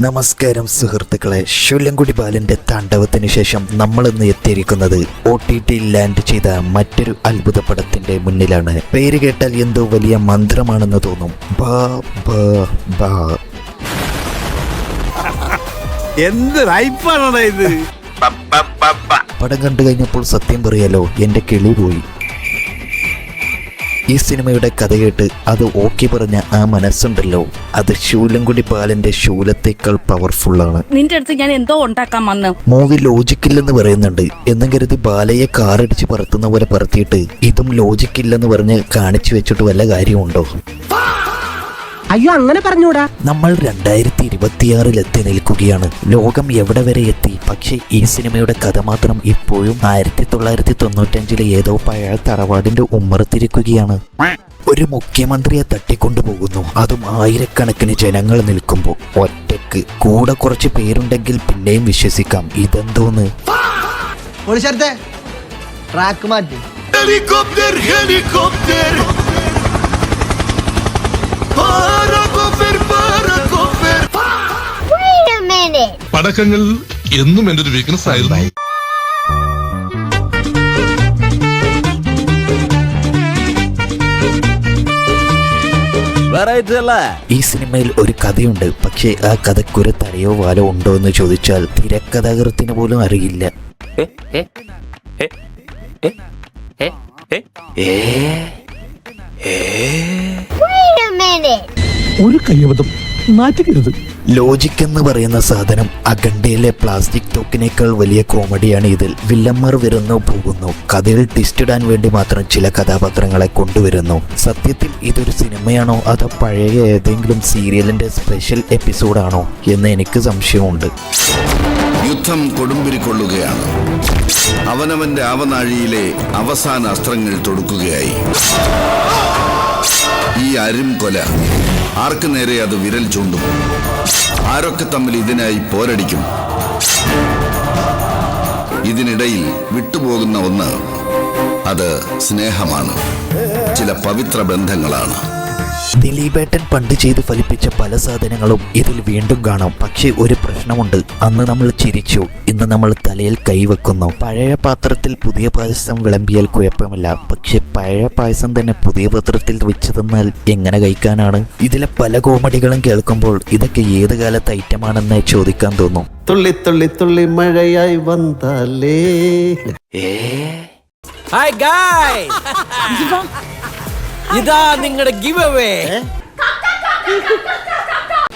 നമസ്കാരം സുഹൃത്തുക്കളെ. ശൂലംകുടി ബാലന്റെ താണ്ഡവത്തിന് ശേഷം നമ്മളിന്ന് എത്തിയിരിക്കുന്നത് ഒ ടി ടി ലാൻഡ് ചെയ്ത മറ്റൊരു അത്ഭുത പടത്തിന്റെ മുന്നിലാണ്. പേര് കേട്ടാൽ എന്തോ വലിയ മന്ത്രമാണെന്ന് തോന്നും. ബാ ബാ ബാ. എന്ത് ഇത്? പടം കണ്ടു കഴിഞ്ഞപ്പോൾ സത്യം പറയാലോ എന്റെ കിളി പോയി. ഈ സിനിമയുടെ കഥ കേട്ട് അത് ഓക്കെ പറഞ്ഞ ആ മനസ്സുണ്ടല്ലോ. അത് ശൂലംകുടി ബാലന്റെ ശൂലത്തേക്കാൾ ആണ്. നിന്റെ അടുത്ത് ഞാൻ എന്തോ ഉണ്ടാക്കാൻ വന്ന്. മൂവി ലോജിക്കില്ലെന്ന് പറയുന്നുണ്ട്. എന്നും കരുതി ബാലയെ കാറടിച്ച് പറത്തുന്ന പോലെ പറത്തിയിട്ട് ഇതും ലോജിക്കില്ലെന്ന് പറഞ്ഞ് കാണിച്ചു വെച്ചിട്ട് വല്ല കാര്യമുണ്ടോ? അയ്യോ അങ്ങനെ പറഞ്ഞൂടാ. നമ്മൾ രണ്ടായിരത്തി ഇരുപത്തിയാറിൽ എത്തി നിൽക്കുകയാണ്. ലോകം എവിടെ വരെ എത്തി? പക്ഷേ ഈ സിനിമയുടെ കഥ മാത്രം ഇപ്പോഴും ആയിരത്തി തൊള്ളായിരത്തി തൊണ്ണൂറ്റഞ്ചിലെ ഏതോ പഴയ തറവാടിന്റെ ഉമ്മറത്തിരിക്കുകയാണ്. ഒരു മുഖ്യമന്ത്രിയെ തട്ടിക്കൊണ്ടുപോകുന്നു അതും ആയിരക്കണക്കിന് ജനങ്ങൾ നിൽക്കുമ്പോൾ. ഒറ്റയ്ക്ക്. കൂടെ കുറച്ച് പേരുണ്ടെങ്കിൽ പിന്നെയും വിശ്വസിക്കാം. ഇതെന്തോന്ന്? ട്രാക്ക് മാറ്റി. ഹെലികോപ്റ്റർ ഹെലികോപ്റ്റർ പടക്കങ്ങൾ എന്നും എന്റെ ഒരു വീക്ക്നെസ് ആയിരുന്നു. ഈ സിനിമയിൽ ഒരു കഥയുണ്ട്. പക്ഷേ ആ കഥക്കൊരു തലയോ വാലോ ഉണ്ടോ എന്ന് ചോദിച്ചാൽ തിരക്കഥാകൃത്തിന് പോലും അറിയില്ല. Wait a minute. ഒരു കയ്യബദ്ധം. നാറ്റുകരുത് ലോജിക് എന്ന് പറയുന്ന സാധനം അഖണ്ഡയിലെ പ്ലാസ്റ്റിക് തോക്കിനേക്കാൾ വലിയ കോമഡിയാണ് ഇതിൽ. വില്ലന്മാർ വരുന്നു പോകുന്നു. കഥയിൽ ട്വിസ്റ്റ് ഇടാൻ വേണ്ടി മാത്രം ചില കഥാപാത്രങ്ങളെ കൊണ്ടുവരുന്നു. സത്യത്തിൽ ഇതൊരു സിനിമയാണോ അതോ പഴയ ഏതെങ്കിലും സീരിയലിന്റെ സ്പെഷ്യൽ എപ്പിസോഡാണോ എന്ന് എനിക്ക് സംശയമുണ്ട്. യുദ്ധം കൊടുമ്പിരിക്കൊള്ളുകയാണ്. അവനവന്റെ ആവനാഴിയിലെ അവസാന അസ്ത്രങ്ങൾ തൊടുക്കുകയായി. ഈ അരും കൊല ആർക്ക് നേരെ അത് വിരൽ ചൂണ്ടും? ആരൊക്കെ തമ്മിൽ ഇതിനായി പോരടിക്കും? ഇതിനിടയിൽ വിട്ടുപോകുന്ന ഒന്ന് അത് സ്നേഹമാണ്. ചില പവിത്ര ബന്ധങ്ങളാണ്. ദിലീപേട്ടൻ പണ്ട് ചെയ്ത് ഫലിപ്പിച്ച പല സാധനങ്ങളും ഇതിൽ വീണ്ടും കാണാം. പക്ഷേ ഒരു പ്രശ്നമുണ്ട്. അന്ന് നമ്മൾ ചിരിച്ചു. ഇന്ന് നമ്മൾ തലയിൽ കൈവെക്കുന്നു. പഴയ പാത്രത്തിൽ പുതിയ പായസം വിളമ്പിയാൽ കുഴപ്പമില്ല. പക്ഷെ പഴയ പായസം തന്നെ പുതിയ പാത്രത്തിൽ വെച്ച് തന്നാൽ എങ്ങനെ കഴിക്കാനാണ്? ഇതിലെ പല കോമഡികളും കേൾക്കുമ്പോൾ ഇതൊക്കെ ഏത് കാലത്ത് ഐറ്റമാണെന്ന് ചോദിക്കാൻ തോന്നും. തുള്ളി തുള്ളി തുള്ളി മഴയായി വന്നാലേ. ഹായ് ഗായ് ഇതാ നിങ്ങളുടെ ഗിവ് അവേ.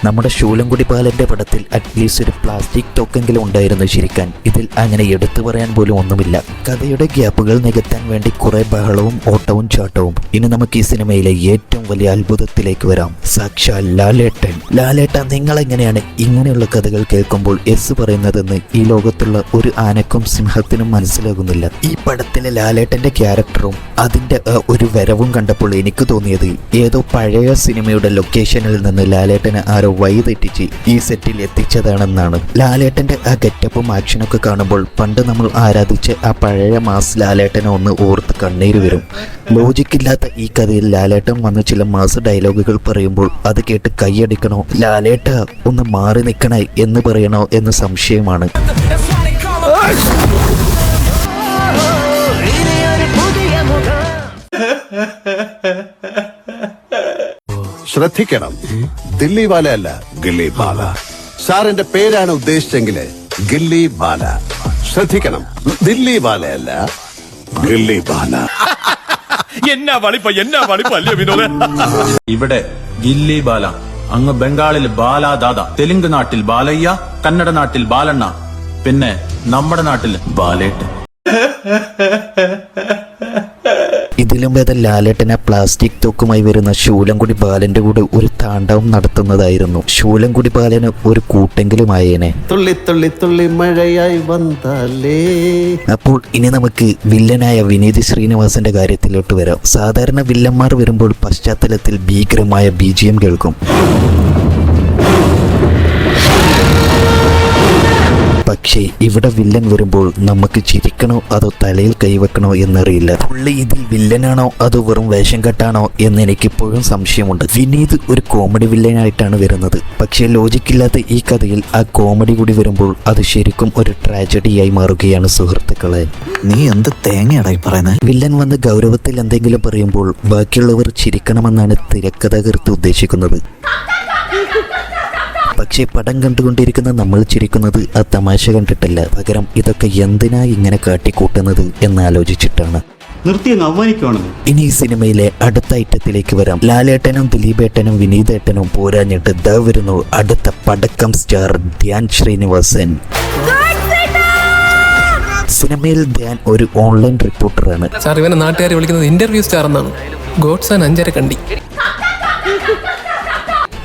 നമ്മുടെ ശൂലംകുടി പാലന്റെ പടത്തിൽ അറ്റ്ലീസ്റ്റ് ഒരു പ്ലാസ്റ്റിക് ടോക്കെങ്കിലും ഉണ്ടായിരുന്നു ശരിക്കാൻ. ഇതിൽ അങ്ങനെ എടുത്തു പറയാൻ പോലും ഒന്നുമില്ല. കഥയുടെ ഗ്യാപ്പുകൾ നികത്താൻ വേണ്ടി കുറെ ബഹളവും ഓട്ടവും ചാട്ടവും. ഇനി നമുക്ക് ഈ സിനിമയിലെ ഏറ്റവും വലിയ അത്ഭുതത്തിലേക്ക് വരാം. സാക്ഷാൽ ലാലേട്ടൻ. ലാലേട്ട നിങ്ങൾ എങ്ങനെയാണ് ഇങ്ങനെയുള്ള കഥകൾ കേൾക്കുമ്പോൾ എസ് പറയുന്നതെന്ന് ഈ ലോകത്തുള്ള ഒരു ആനക്കും സിംഹത്തിനും മനസ്സിലാകുന്നില്ല. ഈ പടത്തിലെ ലാലേട്ടന്റെ ക്യാരക്ടറും അതിന്റെ ഒരു വരവും കണ്ടപ്പോൾ എനിക്ക് തോന്നിയത് ഏതോ പഴയ സിനിമയുടെ ലൊക്കേഷനിൽ നിന്ന് ലാലേട്ടന് ആരോ വഴി തെറ്റിച്ച് ഈ സെറ്റിൽ എത്തിച്ചതാണെന്നാണ് ലാലേട്ടന്റെ ആ ഗെറ്റപ്പും ആക്ഷനൊക്കെ കാണുമ്പോൾ പണ്ട് നമ്മൾ ആരാധിച്ച ആ പഴയ മാസ് ലാലേട്ടനെ ഒന്ന് ഓർത്ത് കണ്ണീര് വരും. ലോജിക്കില്ലാത്ത ഈ കഥയിൽ ലാലേട്ടൻ വന്ന് ചില മാസ് ഡയലോഗുകൾ പറയുമ്പോൾ അത് കേട്ട് കൈയടിക്കണോ? ലാലേട്ട ഒന്ന് മാറി നിൽക്കണേ എന്ന് പറയണോ എന്ന് സംശയമാണ്. ശ്രദ്ധിക്കണം. ദില്ലി ബാല അല്ല ഗില്ലി ബാല. സാറിന്റെ പേരാണ് ഉദ്ദേശിച്ചെങ്കിൽ ഗില്ലി ബാല. ശ്രദ്ധിക്കണം. ദില്ലി ബാല അല്ല ഗില്ലി ബാല. എന്നാ വളിപ്പ എന്നാ വളിപ്പ അല്ലേ വിനോദ? ഇവിടെ ഗില്ലി ബാല. അങ്ങ് ബംഗാളിൽ ബാലാദാദ തെലുങ്ക് നാട്ടിൽ ബാലയ്യ കന്നഡ നാട്ടിൽ ബാലണ്ണ. പിന്നെ നമ്മുടെ നാട്ടിൽ ബാലേട്ട് ഇതിലും ഭേദം ലാലേട്ടനെ പ്ലാസ്റ്റിക് തോക്കുമായി വരുന്ന ശൂലംകുടി ബാലന്റെ കൂടെ ഒരു താണ്ഡവം നടത്തുന്നതായിരുന്നു. ശൂലംകുടി ബാലന് ഒരു കൂട്ടെങ്കിലും ആയേനെ. തുള്ളി തുള്ളി തുള്ളി മഴയായി വന്നാലേ. അപ്പോൾ ഇനി നമുക്ക് വില്ലനായ വിനീത് ശ്രീനിവാസന്റെ കാര്യത്തിലോട്ട് വരാം. സാധാരണ വില്ലന്മാർ വരുമ്പോൾ പശ്ചാത്തലത്തിൽ ഭീകരമായ ബി ജി എം കേൾക്കും. പക്ഷേ ഇവിടെ വില്ലൻ വരുമ്പോൾ നമുക്ക് ചിരിക്കണോ അതോ തലയിൽ കൈവെക്കണോ എന്നറിയില്ല. പുള്ളി ഇതിൽ വില്ലനാണോ അതോ വെറും വേഷം കെട്ടാണോ എന്ന് എനിക്കിപ്പോഴും സംശയമുണ്ട്. വിനീത് ഒരു കോമഡി വില്ലനായിട്ടാണ് വരുന്നത്. പക്ഷേ ലോജിക്കില്ലാത്ത ഈ കഥയിൽ ആ കോമഡി കൂടി വരുമ്പോൾ അത് ശരിക്കും ഒരു ട്രാജഡിയായി മാറുകയാണ് സുഹൃത്തുക്കളെ. നീ എന്ത് തേങ്ങയാടായി പറയുന്നത് വില്ലൻ വന്ന് ഗൗരവത്തിൽ എന്തെങ്കിലും പറയുമ്പോൾ ബാക്കിയുള്ളവർ ചിരിക്കണമെന്നാണ് തിരക്കഥാകൃത്ത് ഉദ്ദേശിക്കുന്നത്. പക്ഷേ പടം കണ്ടുകൊണ്ടിരിക്കുന്ന നമ്മൾ ചിരിക്കുന്നത് ആ തമാശ കണ്ടിട്ടല്ല. പകരം ഇതൊക്കെ എന്തിനാ ഇങ്ങനെ കാട്ടിക്കൂട്ടുന്നത് എന്നാലോചിച്ചിട്ടാണ്. നിർത്തി അങ്ങ് അവമാനിക്കുവാണെന്ന് ഇനി ഈ സിനിമയിലെ അടുത്ത ഐറ്റത്തിലേക്ക് വരാം. ലാലേട്ടനും ദിലീപേട്ടനും വിനീതേട്ടനും പോരാഞ്ഞിട്ട് ദ വരുന്നു അടുത്ത പടക്കം സ്റ്റാർ ധ്യാൻ ശ്രീനിവാസൻ. സിനിമയിൽ ധ്യാൻ ഒരു ഓൺലൈൻ റിപ്പോർട്ടറാണ്. സാർ ഇവനെ നാട്ടുകാരെ വിളിക്കുന്നത് ഇന്റർവ്യൂ സ്റ്റാർ എന്നാണ്. ഗോഡ്സൺ അഞ്ചര കണ്ടി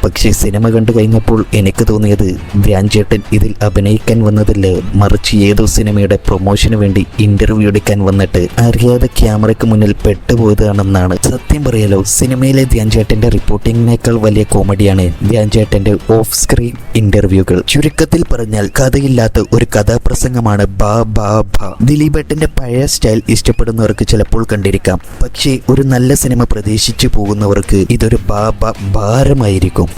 പക്ഷേ സിനിമ കണ്ടു കഴിഞ്ഞപ്പോൾ എനിക്ക് തോന്നിയത് വ്യാൻചേട്ടൻ ഇതിൽ അഭിനയിക്കാൻ വന്നതല്ല മറിച്ച് ഏതോ സിനിമയുടെ പ്രൊമോഷന് വേണ്ടി ഇന്റർവ്യൂ എടുക്കാൻ വന്നിട്ട് അറിയാതെ ക്യാമറയ്ക്ക് മുന്നിൽ പെട്ടുപോയതാണെന്നാണ്. സത്യം പറയാലോ സിനിമയിലെ ധ്യാൻചേട്ടന്റെ റിപ്പോർട്ടിങ്ങിനേക്കാൾ വലിയ കോമഡിയാണ് ധ്യാൻചേട്ടന്റെ ഓഫ് സ്ക്രീൻ ഇന്റർവ്യൂകൾ ചുരുക്കത്തിൽ പറഞ്ഞാൽ കഥയില്ലാത്ത ഒരു കഥാപ്രസംഗമാണ് ബാ ബാ ബാ ദിലീപേട്ടന്റെ പഴയ സ്റ്റൈൽ ഇഷ്ടപ്പെടുന്നവർക്ക് ചിലപ്പോൾ കണ്ടിരിക്കാം. പക്ഷേ ഒരു നല്ല സിനിമ പ്രതീക്ഷിച്ചു പോകുന്നവർക്ക് ഇതൊരു ബാ ബാ ഭാരമായിരിക്കും.